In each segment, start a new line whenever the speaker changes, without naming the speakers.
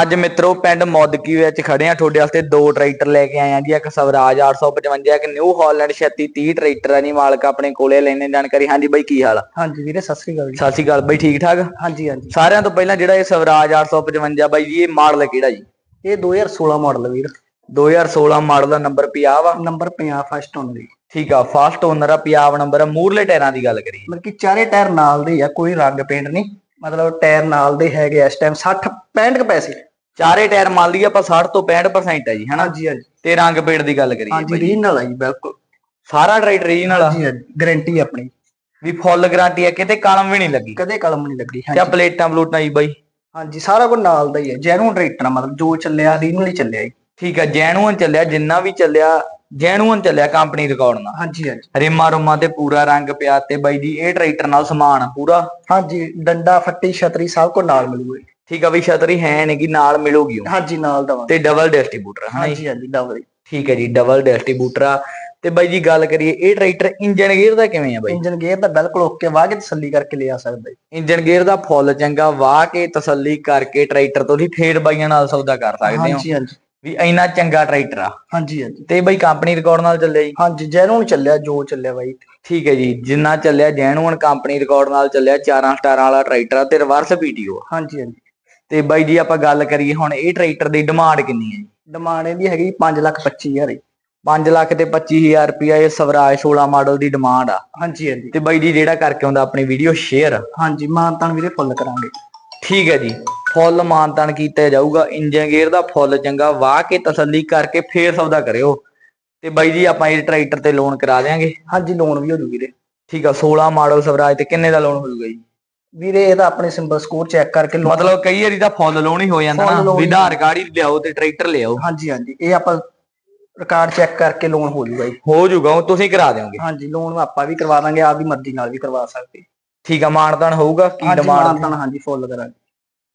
ਅੱਜ ਮਿੱਤਰੋ ਪਿੰਡ ਮੌਦਕੀ ਵਿੱਚ ਖੜੇ ਆ। ਤੁਹਾਡੇ ਵਾਸਤੇ ਦੋ ਟਰੈਕਟਰ ਲੈ ਕੇ ਆਏ ਆ ਜੀ। ਇੱਕ ਸਵਰਾਜ 855 ਇੱਕ ਨਿਊ ਹਾਲੈਂਡ 3630 ਟਰੈਕਟਰ ਆ ਜੀ। ਮਾਲਕ ਆਪਣੇ ਕੋਲੇ ਲੈਣੇ ਜਾਣਕਾਰੀ। ਹਾਂਜੀ ਬਾਈ ਕੀ ਹਾਲ ਆ?
ਹਾਂਜੀ ਵੀਰੇ ਸਤਿ ਸ੍ਰੀ ਅਕਾਲ ਜੀ।
ਸਤਿ ਸ਼੍ਰੀ ਅਕਾਲ ਬਾਈ ਠੀਕ ਠਾਕ?
ਹਾਂਜੀ ਹਾਂਜੀ।
ਸਾਰਿਆਂ ਤੋਂ ਪਹਿਲਾਂ ਜਿਹੜਾ ਇਹ ਸਵਰਾਜ 855 ਬਾਈ ਜੀ ਇਹ ਮਾਡਲ ਕਿਹੜਾ ਜੀ?
ਇਹ 2016 ਮਾਡਲ ਵੀਰ।
2016 ਮਾਡਲ ਦਾ ਨੰਬਰ ਪੰਜਾਬ ਆ
ਨੰਬਰ 50 ਫਸਟ ਓਨਰ
ਠੀਕ ਆ ਫਸਟ ਓਨਰ ਆ ਪੰਜਾਬ ਨੰਬਰ। ਮੂਰਲੇ ਟਾਇਰਾਂ ਦੀ ਗੱਲ ਕਰੀਏ।
ਮਤਲਬ ਕਿ ਚਾਰੇ ਟਾਇਰ ਨਾਲ ਦੇ ਆ ਕੋਈ ਰੰਗ ਪੇਂਟ ਨਹੀਂ। ਮਤਲਬ ਟਾਇਰ ਨਾਲ ਦੇ ਹੈਗੇ ਇਸ ਟਾਈਮ 60 65 ਕੁ ਪੈਸੇ।
ਚਾਰੇ ਟਾਇਰ ਮੰਨ ਲਈਏ ਆਪਾਂ 60 ਤੋਂ 65% ਆ ਜੀ ਹਨਾ?
ਹਾਂਜੀ ਹਾਂਜੀ।
ਤੇ ਰੰਗ ਪੇੜ ਦੀ ਗੱਲ ਕਰੀਏ
ਹਾਂਜੀ ਰੀਜਨਲ ਆ ਜੀ ਬਿਲਕੁਲ।
ਸਾਰਾ ਟਰੈਕਟਰ ਰੀਜਨਲ ਆ?
ਹਾਂਜੀ ਹਾਂਜੀ ਗਾਰੰਟੀ ਆਪਣੀ।
ਵੀ ਫੁੱਲ ਗਾਰੰਟੀ ਆ ਕਿਤੇ ਕਲਮ ਵੀ ਨਹੀਂ ਲੱਗੀ?
ਕਦੇ ਕਲਮ ਨਹੀਂ ਲੱਗੀ
ਤੇ
ਹਾਂਜੀ
ਪਲੇਟਾਂ ਬਲੂਟਾਂ ਜੀ ਬਾਈ?
ਹਾਂਜੀ ਸਾਰਾ ਕੁਝ ਨਾਲ ਦਾ ਹੀ ਹੈ ਜੈਨੂਨ ਟਰੈਕਟਰ ਮਤਲਬ ਜੋ ਚੱਲਿਆ ਰੀਜਨਲ ਹੀ ਚੱਲਿਆ ਜੀ।
ਠੀਕ ਆ ਜੈਨੂਅਨ ਚੱਲਿਆ ਜਿੰਨਾ ਵੀ ਚੱਲਿਆ ਜੈਨੂਅਨ ਚੱਲਿਆ ਕੰਪਨੀ ਰਿਕਾਰਡ ਨਾਲ।
ਹਾਂਜੀ ਹਾਂਜੀ।
ਰਿਮਾ ਰੁਮਾ ਤੇ ਪੂਰਾ ਰੰਗ ਪਿਆ ਤੇ ਬਾਈ ਜੀ ਇਹ ਟਰੈਕਟਰ ਨਾਲ ਸਮਾਨ ਪੂਰਾ।
ਹਾਂਜੀ ਡੰਡਾ ਫੱਟੀ ਛਤਰੀ ਸਭ ਕੁਝ ਨਾਲ ਮਿਲੂਗਾ।
ਠੀਕ ਆ ਵੀ ਛਤਰੀ ਹੈ ਨਹੀਂ ਕਿ ਨਾਲ ਮਿਲੂਗੀ ਉਹ।
ਹਾਂਜੀ ਨਾਲ ਦਵਾ
ਤੇ ਡਬਲ ਡਿਸਟ੍ਰੀਬਿਊਟਰ ਹਾਂ
ਹਾਂਜੀ ਹਾਂਜੀ ਡਬਲ
ਠੀਕ ਹੈ ਜੀ ਡਬਲ ਡਿਸਟ੍ਰੀਬਿਊਟਰ ਆ। ਤੇ ਬਾਈ ਜੀ ਗੱਲ ਕਰੀਏ ਇਹ ਟਰੈਕਟਰ ਇੰਜਨ ਗੇਅਰ ਦਾ ਕਿਵੇਂ ਆ ਬਾਈ?
ਇੰਜਨ ਗੇਅਰ ਤਾਂ ਬਿਲਕੁਲ ਓਕੇ ਵਾਹ ਕੇ ਤਸੱਲੀ ਕਰਕੇ ਲਿਆ ਸਕਦਾ। ਜੀ
ਇੰਜਨ ਗੇਅਰ ਦਾ ਫੁੱਲ ਚੰਗਾ ਵਾਹ ਕੇ ਤਸੱਲੀ ਕਰਕੇ ਟਰੈਕਟਰ ਤੁਸੀਂ ਫੇਰ ਬਾਈਆਂ ਨਾਲ ਸੌਦਾ ਕਰ ਸਕਦੇ ਹੋ।
ਹਾਂਜੀ ਹਾਂਜੀ।
ਵੀ ਇੰਨਾ ਚੰਗਾ ਟਰੈਕਟਰ ਆ।
ਹਾਂਜੀ ਹਾਂਜੀ।
ਤੇ ਬਾਈ ਕੰਪਨੀ ਰਿਕਾਰਡ ਨਾਲ ਚੱਲਿਆ ਜੀ?
ਹਾਂਜੀ ਜੈਨੂਨ ਚੱਲਿਆ ਜੋ ਚੱਲਿਆ ਬਾਈ।
ਠੀਕ ਹੈ ਜੀ ਜਿੰਨਾ ਚੱਲਿਆ ਜੈਨੂਅਨ ਕੰਪਨੀ ਰਿਕਾਰਡ ਨਾਲ ਚੱਲਿਆ 4 ਸਟਾਰਾਂ ਵਾਲਾ ਟਰੈਕਟਰ ਆ ਤੇ ਰਿਵਰਸ ਪੀਟੀਓ ਆ।
ਹਾਂਜੀ ਹਾਂਜੀ।
ਤੇ ਬਾਈ ਜੀ ਆਪਾਂ ਗੱਲ ਕਰੀਏ ਹੁਣ ਇਹ ਟਰੈਕਟਰ ਦੀ ਡਿਮਾਂਡ ਕਿੰਨੀ ਹੈ ਜੀ?
ਡਿਮਾਂਡ ਇਹਦੀ ਹੈਗੀ 5 ਲੱਖ 25 ਹਜ਼ਾਰ ਜੀ।
5 ਲੱਖ ਤੇ 25000 ਰੁਪਿਆ ਇਹ ਸਵਰਾਜ 16 ਮਾਡਲ ਦੀ ਡਿਮਾਂਡ ਆ।
ਹਾਂਜੀ ਹਾਂਜੀ।
ਤੇ ਬਾਈ ਜੀ ਜਿਹੜਾ ਕਰਕੇ ਆਉਂਦਾ ਆਪਣੀ ਵੀਡੀਓ ਸ਼ੇਅਰ
ਹਾਂਜੀ ਮਾਨਤਾਨ ਵੀਰੇ ਫੁੱਲ ਕਰਾਂਗੇ।
ਠੀਕ ਹੈ ਜੀ। ਫੁੱਲ ਮਾਨਤਾਨ ਕੀਤਾ ਜਾਊਗਾ। ਇੰਜਨ ਗੇਅਰ ਦਾ ਫੁੱਲ ਚੰਗਾ ਵਾਹ ਕੇ ਤਸੱਲੀ ਕਰਕੇ ਫੇਰ ਸੌਦਾ ਕਰਿਓ। ਤੇ ਬਾਈ ਜੀ ਆਪਾਂ ਇਹ ਟਰੈਕਟਰ ਤੇ ਲੋਨ ਕਰਾ ਦੇਾਂਗੇ
ਹਾਂਜੀ ਲੋਨ ਵੀ ਹੋ ਜੂ ਵੀਰੇ।
ਠੀਕ ਆ 16 ਮਾਡਲ ਸਵਰਾਜ ਤੇ ਕਿੰਨੇ ਦਾ ਲੋਨ ਹੋ ਜਾਊਗਾ ਜੀ?
ਵੀਰੇ ਇਹਦਾ ਆਪਣੇ ਸਿੰਬਲ ਸਕੋਰ ਚੈੱਕ ਕਰਕੇ ਲੋਨ
ਮਤਲਬ ਕਈ ਵਾਰੀ ਤਾਂ ਫੁੱਲ ਲੋਨ ਹੀ ਹੋ ਜਾਂਦਾ
Full
ਨਾ
loan
ਵੀ
ਹੀ।
ਆਧਾਰ ਕਾਰਡ ਹੀ ਲਿਆਓ ਤੇ ਟਰੈਕਟਰ ਲਿਆਓ।
ਹਾਂਜੀ ਹਾਂਜੀ। ਇਹ ਆਪਾਂ ਰਿਕਾਰਡ ਚੈੱਕ ਕਰਕੇ ਲੋਨ ਹੋ ਜੂਗਾ ਜੀ।
ਹੋ ਜਾਊਗਾ ਉਹ ਤੁਸੀਂ ਕਰਾ ਦਿਓਗੇ।
ਹਾਂਜੀ ਲੋਨ ਆਪਾਂ ਵੀ ਕਰਵਾ ਦਾਂਗੇ ਆਪਦੀ ਮਰਜ਼ੀ ਨਾਲ ਵੀ ਕਰਵਾ ਸਕਦੇ।
ਠੀਕ ਆ ਮਾਨਤਾਨ ਹੋਊਗਾ? ਕੀ
ਹਾਂਜੀ
ਡਿਮਾਂਡ
ਮਾਨਤਾਨ ਹਾਂਜੀ ਫੁੱਲ ਕਰਾਂਗੇ।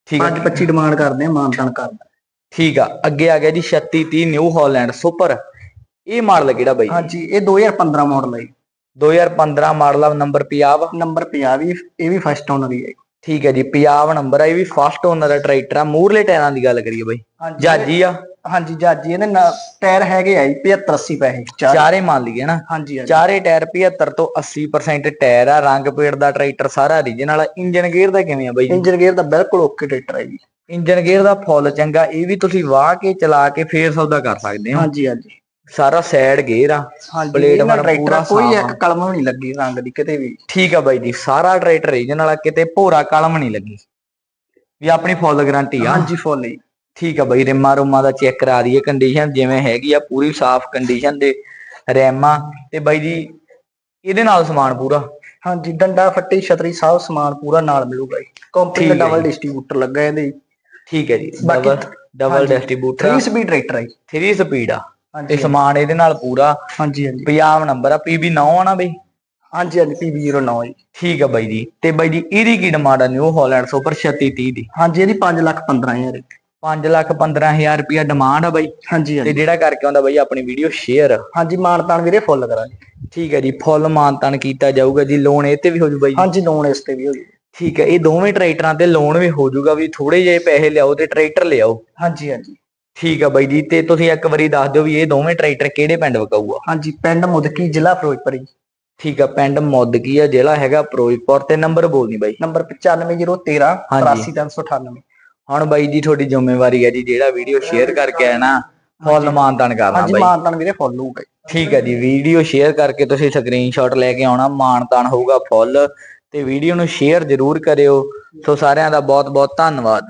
ਠੀਕ ਆ।
5 25 ਡਿਮਾਂਡ ਕਰਦੇ ਆ ਮਾਨਤਾਨ ਕਰਦਾ।
ਠੀਕ ਆ ਅੱਗੇ ਆ ਗਿਆ ਜੀ 3630 ਨਿਊ ਹਾਲੈਂਡ ਸੁਪਰ ਇਹ ਮਾਡਲ ਕਿਹੜਾ ਬਾਈ?
ਹਾਂਜੀ ਇਹ 2015 ਮਾਡਲ ਹੈ ਜੀ।
2015 ਮਾਡਲ ਆ ਨੰਬਰ ਪੰਜਾਬ
ਨੰਬਰ 50 ਵੀ ਇਹ ਵੀ ਫਸਟ ਓਨਰ ਹੀ ਹੈ।
ਠੀਕ ਹੈ ਜੀ ਪੰਜਾਬ ਨੰਬਰ ਆ ਇਹ ਵੀ ਫਸਟ ਓਨਰ ਦਾ ਟਰੈਕਟਰ ਆ। ਮੂਰਲੇ ਟਾਇਰਾਂ ਦੀ ਗੱਲ ਕਰੀਏ ਬਾਈ। ਜਾਜੀ ਆ।
ਹਾਂਜੀ ਜਾਜੀ ਇਹਦੇ ਨਾਲ ਟਾਇਰ ਹੈਗੇ ਆ ਜੀ 75 80 ਪੈਸੇ। ਚਾਰ
ਮੰਨ ਲਈਏ ਨਾ।
ਹਾਂਜੀ
ਚਾਰੇ ਟਾਇਰ 75 ਤੋਂ 80% ਟਾਇਰ ਆ। ਰੰਗ ਪੇੜ ਦਾ ਟਰੈਕਟਰ ਸਾਰਾ ਓਰੀਜਨਲ ਆ। ਇੰਜਨ ਗੇਅਰ ਦਾ ਕਿਵੇਂ ਆ ਬਾਈ
ਇੰਜਨ ਗੇਅਰ ਦਾ ਬਿਲਕੁਲ ਓਕੇ ਟਰੈਕਟਰ ਹੈ ਜੀ।
ਇੰਜਨ ਗੇਅਰ ਦਾ ਫੁੱਲ ਚੰਗਾ। ਇਹ ਵੀ ਤੁਸੀਂ ਵਾਹ ਕੇ ਚਲਾ ਕੇ ਫੇਰ ਸੌਦਾ ਕਰ ਸਕਦੇ ਹੋ।
ਹਾਂਜੀ ਹਾਂਜੀ।
ਸਾਰਾ ਸਾਈਡ ਗੇਅਰ ਆ
ਹਾਂਜੀ ਟਰੈਕਟਰ
ਪੂਰਾ
ਕੋਈ ਇੱਕ ਕਲਮ ਵੀ ਨਹੀਂ ਲੱਗੀ ਰੰਗ ਦੀ ਕਿਤੇ ਵੀ।
ਠੀਕ ਆ ਬਾਈ ਜੀ ਸਾਰਾ ਟਰੈਕਟਰ ਓਰੀਜਨਲ ਆ ਕਿਤੇ ਭੋਰਾ ਕਲਮ ਨਹੀਂ ਲੱਗੀ। ਵੀ ਆਪਣੀ ਫੁੱਲ ਗਾਰੰਟੀ ਆ।
ਹਾਂਜੀ ਫੁੱਲ ਜੀ
ਠੀਕ ਆ ਬਾਈ ਰਿਮਾ ਰੁਮਾ ਦਾ ਚੈੱਕ ਕਰਾ ਦਈਏ ਕੰਡੀਸ਼ਨ ਜਿਵੇਂ ਹੈਗੀ ਆ ਪੂਰੀ ਸਾਫ਼ ਕੰਡੀਸ਼ਨ ਦੇ ਰੈਮਾਂ। ਤੇ ਬਾਈ ਜੀ ਇਹਦੇ ਨਾਲ ਸਮਾਨ ਪੂਰਾ?
ਹਾਂਜੀ ਡੰਡਾ ਫੱਟੀ ਛਤਰੀ ਸਭ ਸਮਾਨ ਪੂਰਾ ਨਾਲ ਮਿਲੂਗਾ ਜੀ। ਕੰਪਨੀ ਦਾ
ਹੈ
ਡਬਲ। ਡਿਸਟ੍ਰੀਬਿਊਟਰ ਲੱਗਾ ਇਹਦੇ।
ਠੀਕ ਹੈ ਜੀ
ਬਾਕੀ-
double double. Distributor
3 speed tractor ਹੈ ਜੀ।
3 ਸਪੀਡ ਆ। ਤੇ ਸਮਾਨ ਇਹਦੇ ਨਾਲ ਪੂਰਾ।
ਹਾਂਜੀ ਹਾਂਜੀ।
ਪੰਜਾਬ ਨੰਬਰ ਆ ਪੀਬੀ 9 ਆ ਨਾ ਬਈ?
ਹਾਂਜੀ ਹਾਂਜੀ PB09 ਜੀ।
ਠੀਕ ਆ ਬਾਈ ਜੀ। ਤੇ ਬਾਈ ਜੀ ਇਹਦੀ ਕੀ ਡਿਮਾਂਡ ਆ ਨਿਊ ਹਾਲੈਂਡ ਸੁਪਰ 3630 ਦੀ?
ਹਾਂਜੀ ਇਹਦੀ 5 ਲੱਖ 15000 ਜੀ
5 ਲੱਖ 15000 ਰੁਪਿਆ ਡਿਮਾਂਡ ਆ ਬਾਈ।
ਹਾਂਜੀ
ਤੇ ਜਿਹੜਾ ਕਰਕੇ ਆਉਂਦਾ ਬਾਈ ਆਪਣੀ ਵੀਡੀਓ ਸ਼ੇਅਰ।
ਹਾਂਜੀ ਮਾਨਤਾਨ ਵੀਰੇ ਫੁੱਲ ਕਰਾਂਗੇ।
ਠੀਕ ਹੈ ਜੀ ਫੁੱਲ ਮਾਨਤਨ ਕੀਤਾ ਜਾਊਗਾ ਜੀ। ਲੋਨ ਇਹ ਤੇ ਵੀ ਹੋ ਜੂ ਬਾਈ
ਹਾਂਜੀ ਲੋਨ ਇਸ ਤੇ ਵੀ ਹੋ ਜੂ।
ਠੀਕ ਹੈ ਇਹ ਦੋਵੇਂ ਟਰੈਕਟਰਾਂ ਤੇ ਲੋਨ ਵੀ ਹੋ ਜਾਊਗਾ ਵੀ ਥੋੜੇ ਜਿਹੇ ਪੈਸੇ ਲਿਆਓ ਤੇ ਟਰੈਕਟਰ ਲਿਆਓ।
ਹਾਂਜੀ ਹਾਂਜੀ।
ਠੀਕ ਆ ਬਾਈ ਜੀ ਤੇ ਤੁਸੀਂ ਇੱਕ ਵਾਰੀ ਦੱਸ ਦਿਓ ਵੀ ਇਹ ਦੋਵੇਂ ਟਰੈਕਟਰ ਕਿਹੜੇ ਪਿੰਡ ਵਕਾਊਗਾ
ਹਾਂਜੀ ਪਿੰਡ ਮੁਦਕੀ ਜ਼ਿਲ੍ਹਾ ਫਿਰੋਜ਼ਪੁਰ ਜੀ।
ਠੀਕ ਆ ਪਿੰਡ ਮੁੱਦਕੀ ਆ ਜ਼ਿਲ੍ਹਾ ਹੈਗਾ ਫਿਰੋਜ਼ਪੁਰ ਤੇ ਨੰਬਰ ਬੋਲਨੀ ਬਾਈ।
ਨੰਬਰ 95013
ਹਾਂਜੀ।
83398
ਹੁਣ ਬਾਈ ਜੀ ਤੁਹਾਡੀ ਜ਼ਿੰਮੇਵਾਰੀ ਹੈ ਜੀ ਜਿਹੜਾ ਵੀਡੀਓ ਸ਼ੇਅਰ ਕਰਕੇ ਆਇਆ ਨਾ ਫੁੱਲ ਮਾਨਤਨ ਕਰਨਾ
ਹਾਂਜੀ
ਬਾਈ।
ਮਾਨਤਾਨ ਵੀਰੇ ਫੁੱਲ ਹੋਊਗਾ।
ਠੀਕ ਹੈ ਜੀ ਵੀਡੀਓ ਸ਼ੇਅਰ ਕਰਕੇ ਤੁਸੀਂ ਸਕਰੀਨਸ਼ਾਟ ਲੈ ਕੇ ਆਉਣਾ ਮਾਨਤਾਨ ਹੋਊਗਾ ਫੁੱਲ ਤੇ ਵੀਡੀਓ ਨੂੰ ਸ਼ੇਅਰ ਜ਼ਰੂਰ ਕਰਿਓ। ਸੋ ਸਾਰਿਆਂ ਦਾ ਬਹੁਤ ਬਹੁਤ ਧੰਨਵਾਦ।